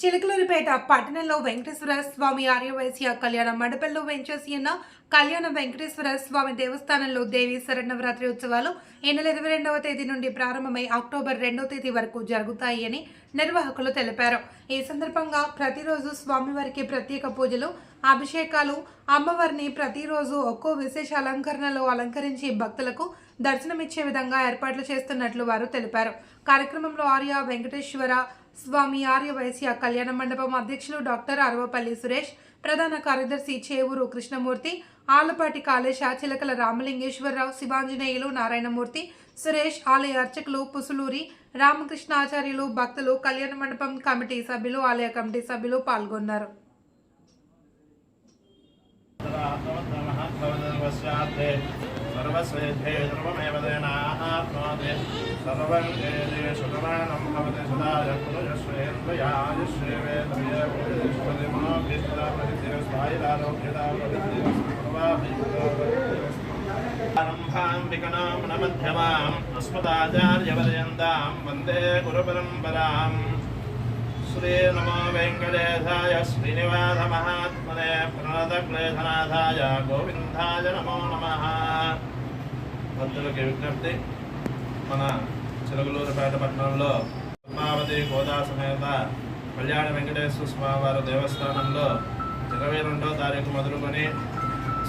చిలకలూరిపేట పట్టణంలో వెంకటేశ్వర స్వామి ఆర్యవైశ్య కళ్యాణ మండపంలో వెంచేసి ఉన్న కళ్యాణ వెంకటేశ్వర స్వామి దేవస్థానంలో దేవి శరణవరాత్రి ఉత్సవాలు ఈ నెల ఇరవై రెండవ తేదీ నుండి ప్రారంభమై అక్టోబర్ రెండవ తేదీ వరకు జరుగుతాయి అని నిర్వాహకులు తెలిపారు. ఈ సందర్భంగా ప్రతిరోజు స్వామివారికి ప్రత్యేక పూజలు అభిషేకాలు అమ్మవారిని ప్రతిరోజు ఒక్కో విశేష అలంకరణలో అలంకరించి భక్తులకు దర్శనమిచ్చే విధంగా ఏర్పాట్లు చేస్తున్నట్లు వారు తెలిపారు. కార్యక్రమంలో ఆర్య వెంకటేశ్వర స్వామి ఆర్యవైశ్య కళ్యాణ మండపం అధ్యక్షులు డాక్టర్ అరవపల్లి సురేష్ ప్రధాన కార్యదర్శి చేవూరు కృష్ణమూర్తి ఆలపాటి కాళేశ చిలకల రామలింగేశ్వరరావు శివాంజనేయులు నారాయణమూర్తి సురేష్ ఆలయ అర్చకులు పుసులూరి రామకృష్ణ ఆచార్యులు భక్తులు కళ్యాణ మండపం కమిటీ సభ్యులు ఆలయ కమిటీ సభ్యులు పాల్గొన్నారు. సర్వం मध्यमाम् अस्मदाचार्यपर्यन्तां वन्दे गुरुपरम्पराम् श्री नमो वेङ्कटेशाय श्रीनिवासमहात्मने प्रणतक्लेशनाथाय గోవిందాయ నమో నమ భక్తులకి విజ్ఞప్తి మన చిలకలూరుపేట పట్టణంలో పద్మావతి గోదా సమేత కళ్యాణ వెంకటేశ్వర స్వామివారి దేవస్థానంలో ఇరవై రెండో తారీఖు మొదలుకొని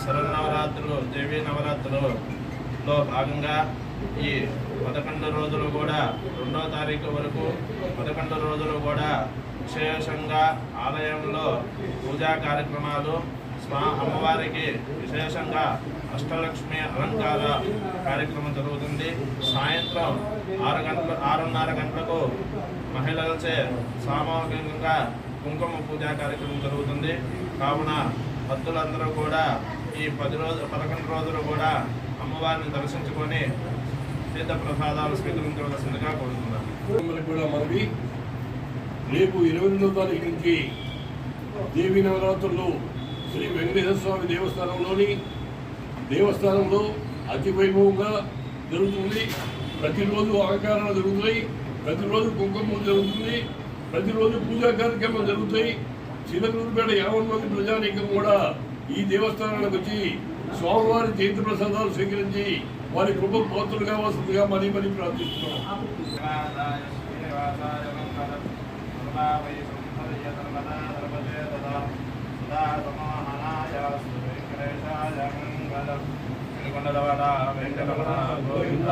శరన్నవరాత్రులు దేవీ నవరాత్రులలో భాగంగా ఈ పదకొండు రోజులు కూడా రెండో తారీఖు వరకు పదకొండు రోజులు కూడా విశేషంగా ఆలయంలో పూజా కార్యక్రమాలు స్వా అమ్మవారికి విశేషంగా అష్టలక్ష్మి అలంకార కార్యక్రమం జరుగుతుంది. సాయంత్రం ఆరు గంటల ఆరున్నర గంటలకు మహిళలచే సామూహికంగా కుంకుమ పూజా కార్యక్రమం జరుగుతుంది. కావున భక్తులందరూ కూడా ఈ పది రోజు పదకొండు రోజులు కూడా అమ్మవారిని దర్శించుకొని తీర్థ ప్రసాదాలు స్వీకరించవలసిందిగా కోరుతున్నాను కూడా మనవి రేపు ఇరవై రెండో తారీఖు నుంచి దేవీ నవరాత్రులు శ్రీ వెంకటేశ్వర స్వామి దేవస్థానంలోని దేవస్థానంలో అతి వైభవంగా జరుగుతుంది. ప్రతిరోజు అలంకారాలు జరుగుతాయి. ప్రతిరోజు కుంకుమ జరుగుతుంది. ప్రతిరోజు పూజా కార్యక్రమాలు జరుగుతాయి. చిలకూరుపేట యాభై మంది ప్రజానీకం కూడా ఈ దేవస్థానానికి వచ్చి స్వామివారి జయంతి ప్రసాదాలు స్వీకరించి వారి కృప పోతులు కావాల్సిందిగా మరీ మరీ ప్రార్థిస్తున్నాం. వెంకటరమణ గోవింద